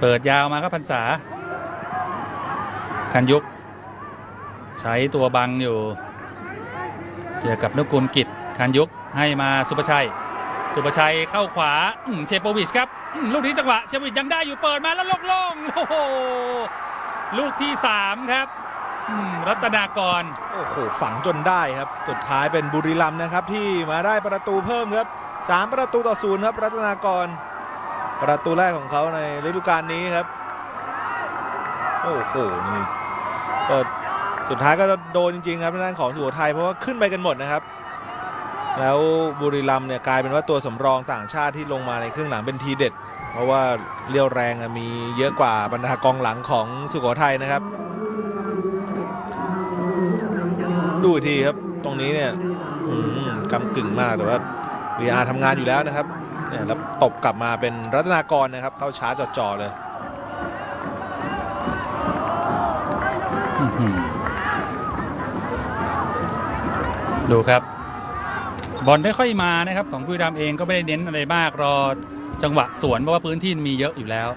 เปิดยาวมาครับพันษาคันยุก ใช้ตัวบังอยู่ เจอกับนุกูลกิจคันยุกให้มาสุภชัย สุภชัยเข้าขวาอืมเชโปวิชครับลูกนี้จังหวะเชโปวิชยังได้อยู่เปิดมาแล้วโล่งโอ้โหลูกที่สามครับรัตนากร โอ้โห ฝังจนได้ครับ สุดท้ายเป็นบุรีรัมย์นะครับที่มาได้ประตูเพิ่มครับสามประตูต่อศูนย์ครับรัตนากร ประตูแรกของเขาในฤดูกาลนี้ครับ โอ้โหนี่ก็สุดท้ายก็โดนจริงๆครับทางด้านของสุโขทัยเพราะว่าขึ้นไปกันหมดนะครับ แล้วบุรีรัมเนี่ยกลายเป็นว่าตัวสำรองต่างชาติที่ลงมาในครึ่งหลังเป็นทีเด็ด เพราะว่าเลี้ยวแรงมีเยอะกว่าบรรดากองหลังของสุโขทัยนะครับ ดูทีครับตรงนี้เนี่ยกำกึ่งมากแต่ว่า VR ทำงานอยู่แล้วนะครับ เนี่ยแล้วตบกลับมาเป็นรัตนากรนะครับ เข้าช้าจ่อๆเลยอื้อหือดูครับ บอลได้ค่อยมานะครับ ของบุรีรัมย์เองก็ไม่ได้เน้นอะไรมากรอจังหวะสวนเพราะว่าพื้นที่มีเยอะอยู่แล้ว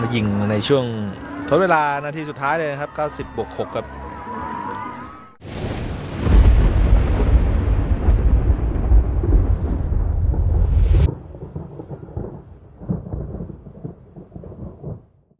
มายิงในช่วงทดเวลานาทีสุดท้ายเลยนะครับ 90บวก6กับ